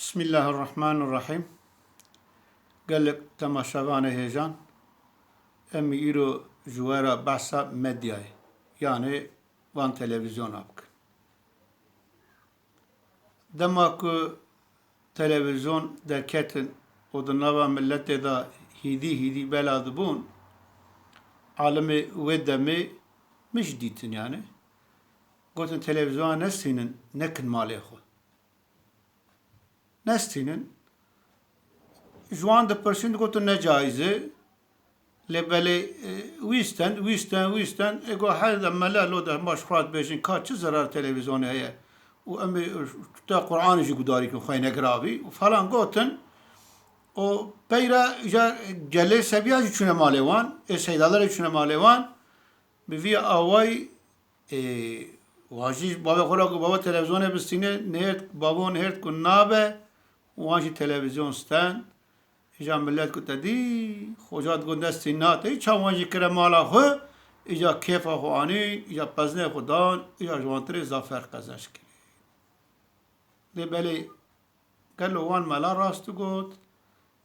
Bismillahirrahmanirrahim. Gelek temaşavan heyecan. Em îro ji wera behsa medyayê yani van televizyona bikin. Dema ku televizyon derketin û di nava milletê de hîdî hîdî bela dibûn alimê wê demê mij dîtin yani. Gotin televizyona nestînin nekin malê xwe. Nestînin ji wan dipirsin gotin ne caiz e lê belê wîstin wîstin wîstin ê got hede mele lo de baş xwe dibêjin ka çi zerar televizyonê heye? Û em ê te Qur'anê jî gudarî kin xwe negiravî û falan gotin o peyra ja jî çûne malê wan ê seydalar malê wan bi vî awayî wan jî bavê xwe ra ku baba televizyonê bistîne nêrt babo nêrt ku nabe wan jî televizyon stem îja millet ku te dî xoca digot destî nate îça wan jî kire mala xwe îja kêfa xwe anî îja pezinê xwe dan îja ji wan tirê zafer qezeş kirî lê belê gelo wan mela rast digot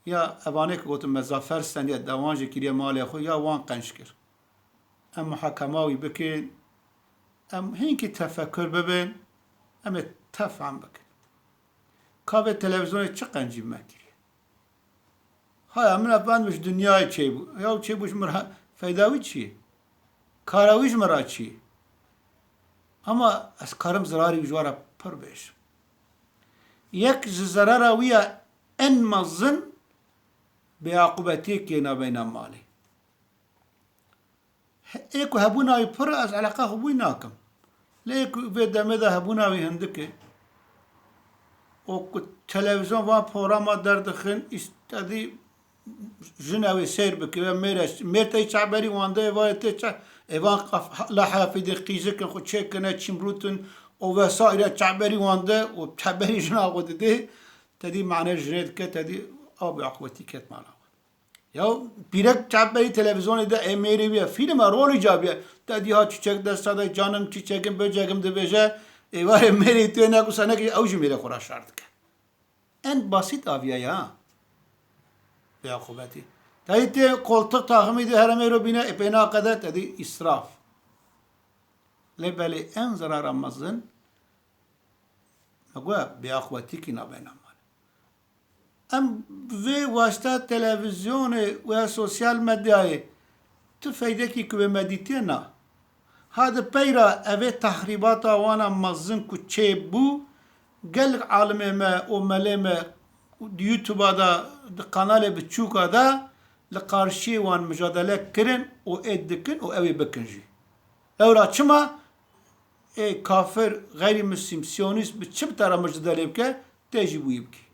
ya evanê ku gotin me zafer stendiye de wan jî kiriye malê xwe ya wan qenc kir em muhekema wî bikin em hinkî tefekkür bibin em ê tefhem bikin ka vê televizyonê çi qencî me kiriye haya min efendim ji dünyayê çêbû ya min re feyda wî çi ye kara wî ji min re çi ama zirarî ji we re pir bêjim yek ji zerara wî ya en mezin bêaqûbetiyekê navbeyna malê ê ku hebûna wî pir ez eleqa xwe wî nakim lê ku vê o ku televizyon van programa derdixin îstedî jina wê seyr bike ve mêre mêrteyê çeberî wan de eva tê çe evan la hafidê qîzikin xwe çêkine çîmrûtin û vesaire çeberî wan de û çeberî jina xwe didê tedî mane jinê dike tedî ew bêaqûbetî ket mala ya pîrek çeberî televizyonê de ê mêrê wî ye fîlma rolî cabiye te dî ha çiçek desta de canım çiçekim böcekim dibêje êva ê mêrê tê ne ku senekî ew jî mêrê xwe ra şer dike en basit aviye ya. Bêaqûbetî tedî tê koltuk taximî de heremê ro bîne ê pêna qede tedî îsraf lê belê en zerara mezin me gue bêaqûbetîkî nabêna em vê wasita televizyonê û sosyal medyayê tu feydekî ku wê me dîtiye na ha di peyra evê tehrîbata wana mezin ku çêbû gelek alimê me û melê me di YouTube'a da di kanalê biçûka da li qarşiyê wan mücadele kirin û ê dikin û ew ê bikin jî ew ra çima? Ê kafir gayrimüslim siyonîst bi çi bi tara mücadele bike tê jî wî bike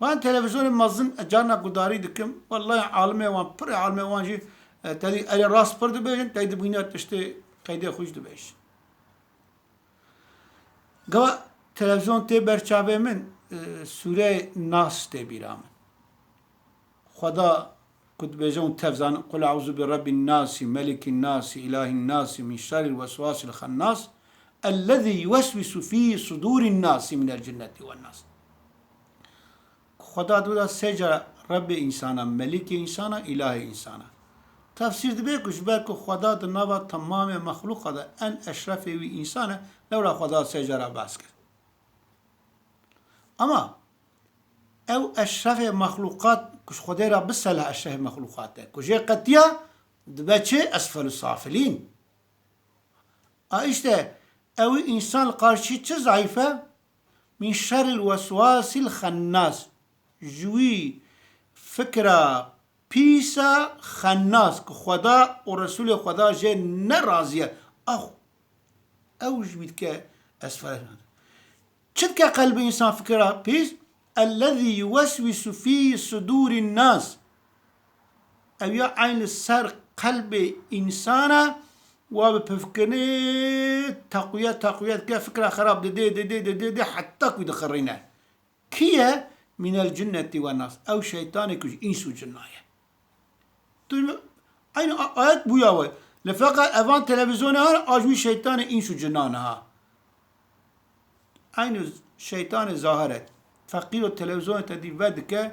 Van televizyonê mezin carna gudarî dikim wallahi alimê wan pir alimê wan jî tedî erê rast pir dibêjin tey dibîne tiştê qeydê xwe jî dibêjin Gava televizyon tê berçavê min sûreyê nas tê bîra min xweda ku dibêje tev zanin qul eûzu bi rebbin nasî melikîn nasî îlahîn nasî min şerril vesvasîl xennas الذي يوسوس في صدور الناس من الجنة والناس خدا دودا سجا رب انسانا ملک انسانا اله انسانا تفسیر دبی کش بر که خدا د نوا تمام مخلوق دا ان اشرف وی انسانه لولا خدا سجا را بس کرد. اما أو اشرف مخلوقات کش خدا را بسله اشرف مخلوقات ده. کش قطیا دبی چه؟ اسفل السافلین işte أو insan karşı çi zayıfe min şeril vesvasil hannas جوی فکر پیسا خناس که خدا و رسول خدا جه نرازیه أو أو جوید که اسفل چد که قلب انسان فکر پیس الذي يوسوس في صدور الناس. أو یا عین سر قلب انسان و بفكرني تقوية تقوية كيف فكرة خراب دي دي دي دي دي, دي حتى كوي دخرينا كيه من الجنة والناس أو شيطان كج إنس وجناية Aynı ayet bu ya var. Lefeka evan televizyonu her acmi şeytanı in şu cinanaha. Aynı şeytanı zaharet. Fakir o televizyon tedi vedike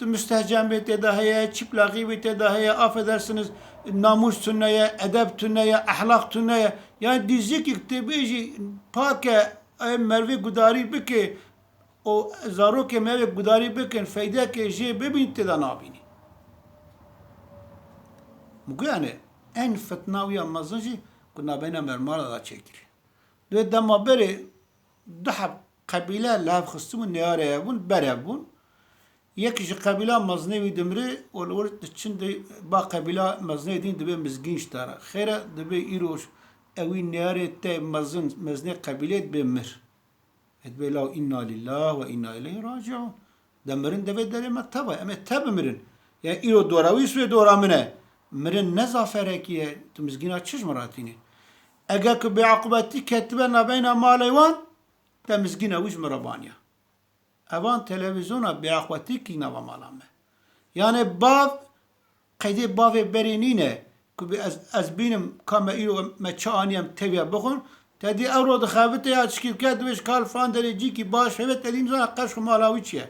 müstehcen bir tedahiye, çıplaki bir tedahiye, affedersiniz namus tünneye, edep tünneye, ahlak tünneye. Yani dizik iktibeji pake e, merve gudari bike o zarok merve gudari bikin feyde ke je bebin tedan abini. Mugu yani en fitnavi amazıncı kuna bena mermala da çekir. Dö dema beri daha kabile lav khısımı neyare bun bere bun. Yek ji kabila maznevi dimri ol ol çinde ba kabila mazne din dibe mizgin ştara. Khera dibe iroş evi neyare te mazın mazne kabilet bemir. Edbe la inna lillah ve inna ileyhi raciun. Demirin deve dereme taba ama tabmirin. Ya iro doravi suye doramine. مرن نه زافرکیه تو مزگینا چشم راتینه اگه که به عقوبتی کتبه نبین مالیوان تا مزگینا ویج مربانیه اوان تلویزیون به عقوبتی کی نوا مالامه یعنی باو قیده باو برینینه که بی از بینم کام ایرو مچانیم تبیه بخون تا دی او رو دخابت یا چکیب کرد ویش کال فاندر جی که باش هبه تا دیم زن قشق مالاوی چیه؟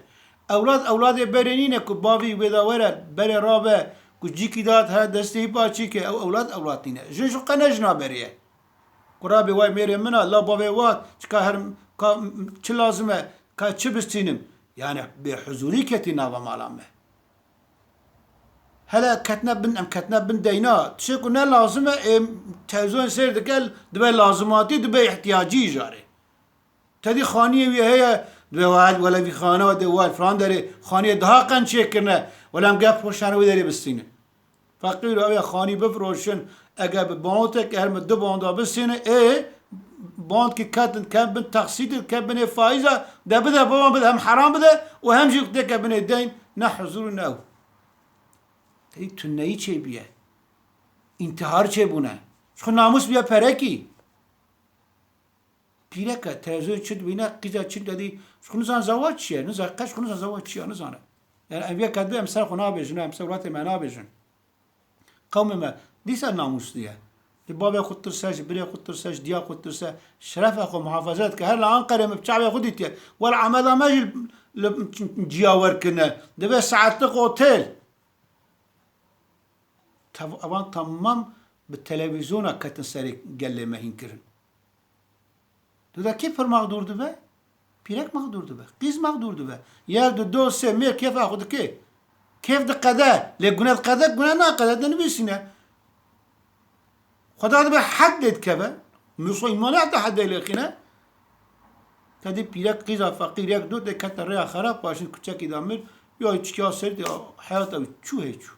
اولاد اولاد برینینه که باوی ویداوره بره رابه wê da were berê rabe ku cîkî dat he destê pa çîke ew ewlad ewlatîne. Jin ji qene jina beriye. Ku rabê way mêrê min a la bavê wat çika her ka çi lazim e ka çi bistînim. Yani bêhuzurî ketî nava mala me. هلا كتنا بن ام كتنا بن دينا تشي كنا لازم ام تلفزيون سير دكال دبي لازماتي دبي احتياجي جاري تدي خانيه وي هي دوال ولا في خانه ودوال فران داري خانه ده قن چیک ولی هم گپ پشتن رو داره بستینه. فقیر او خانی بفروشن اگر به بانت که هر دو باندا بستینه ای باند که کتن کبن تقسیط کبن فایزه ده بده بابا بده هم حرام بده و هم جیک ده کبن دین نه حضور نه تنهی چه بیه؟ انتحار چه بونه؟ خو ناموس بیا پرکی؟ Pireka terzi çid bina kıza çid dedi. Şunu zan zavaç şey, ne zaka şunu zan zavaç şey ne zana. Yani evye kadbe emsal kona bejin, emsal rate mena bejin. Kavmime disa namus diye. Babe kuttursaş, bire kuttursaş, diya kuttursa, şerefe ko muhafaza et ki her la Ankara mı çabe kudit ya. Vel amela mecil ciyavar kine. Debe saatlik otel. Tavan tamam bir televizyona katın seri gelle mehin kirin. Tu da kê pir mağdur dibe? Pîrek mağdur dibe. Qîz mağdur dibe. Yer du do sê mêr kêfa xwe dike. Kêf diqede. Lê gune diqede gune naqede dinivîsîne. Xweda dibe hed lê dikeve. Müslîmanê heta hedê lê xîne. Tedî pîrek qîza feqîr yek du de kete rêya xerab başin kuçekî da mir ya çiya serî hayata çû hê çû.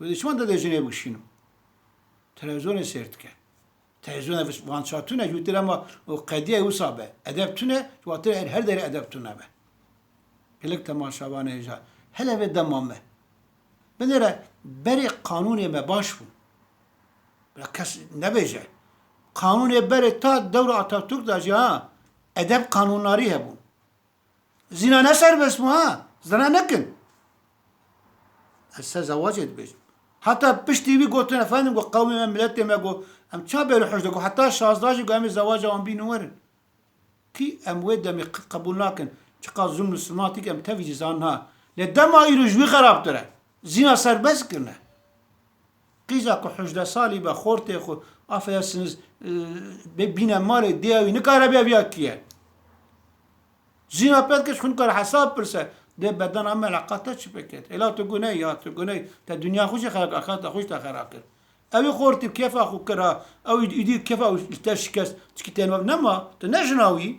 Ve şu anda da jene bişinim. Televizyonu seyretke. Televizyona vançar tüne yüktür ama o kediye usa be. Edep tüne, yuvatır her deri edep tüne be. Gelek temaşabane heyecan. Hele ve demam be. Benere beri kanuni me baş bu. Kes ne bece. Kanuni beri ta devre Atatürk da ha. Edep kanunları he bu. Zina ne serbest mu ha? Zina nekin? Esse zavac edbeş. Hatta piş TV gotun efendim go kavmime milletime go ام چا بیرو حجده گو حتی شازداج گو امی زواج آن بینو ورن کی ام وید دمی قبول نکن چقدر ظلم مسلماتی که ام تفی جزان ها لدما ایرو جوی خراب داره زینا سربست کرنه قیزا که حجده سالی به خورته خو افیاسنز ببینه مال دیوی نکاره بیا بیا کیه زینا پد کش خون کار حساب پرسه ده بدن اما علاقات چی بکت الا تو گناه یا تو گناه تا دنیا خوش خلق اخرت خوش تا خراب کرد اوي خورتي كيف اخو كرا أو يدي كيف أو تشكس تكتين نما تنجناوي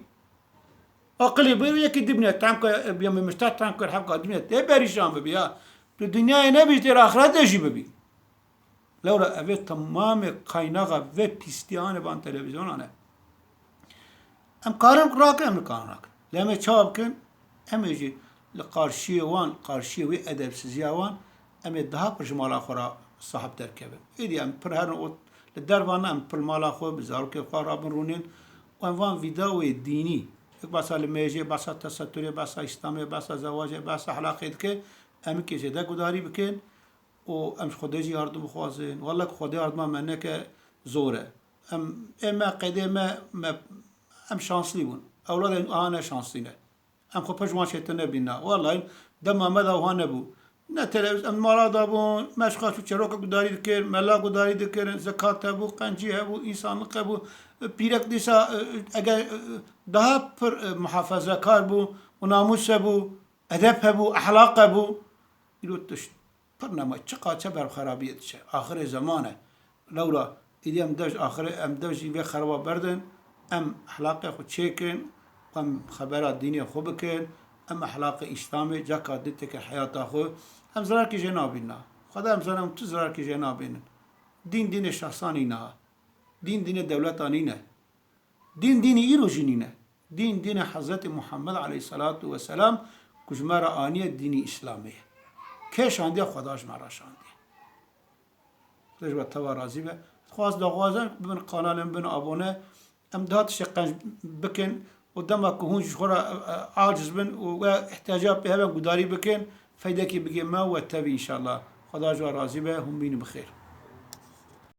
اقلي بيرو يك الدنيا تعمق بيوم مشتا تعمق الحق الدنيا تبري شام ببيا الدنيا نبي ترى آخرة تجي ببي لو لولا اوي تمام قينغه و بيستيان بان تلفزيون أنا ام كارم راك ام قارم راك لما تشابكن ام يجي لقارشيوان قارشيوي ادب سزيوان ام يدها جمال أخرى صاحب درکبه ایدی ام پر هر او لدروان ام پر مالا خو بزار که خورا برونین و وان ویدیو دینی یک باسا لمیجه باسا تستوری باسا اسلامی باسا زواج باسا حلاقه که ام که جدا گداری بکن و ام خودی یاردم بخوازین. والله خودی یاردم منه که زوره ام اما قدیمه ام شانسلی بون اولاد آنه شانسلی نه ام خو پشوان شیطان نبینا والله دما مدا وها نبو نه تلویزیون ام مالا بو مشقا تو چروک گداری دکر ملا گداری دکر زکات بو قنجی بو انسانlık بو پیرک دیسا اگر daha پر محافظه کار بو و ناموس بو ادب بو اخلاق بو ایلو تش پر نما چقا چه بر خرابیت چه آخر زمانه لولا ایدی ام دش آخر ام دش وی خرابا بردن ام اخلاق خود چیکن ام خبرات دینی خوب بکن ام اخلاق اسلامی جاکا دیت که حیات خو ام زرار کی جنابینا خدا ام زرار تو زرار کی جنابین دین دین شخصانی نه دین دین دولتانی نه دین دین ایروجینی نه دین دین حضرت محمد علیه الصلاة و سلام کجمارا آنیه دینی اسلامیه که شانده خداش مرا شانده ليش بتوا راضي به خواست دغوازن بن قنالن بن ابونه ام دات شقن بكن قدامك كهون شخورا عاجز بن واحتياجات بها قداري بكن فايدك بقي ما وتبي ان شاء الله خدا جو راضي به هم بين بخير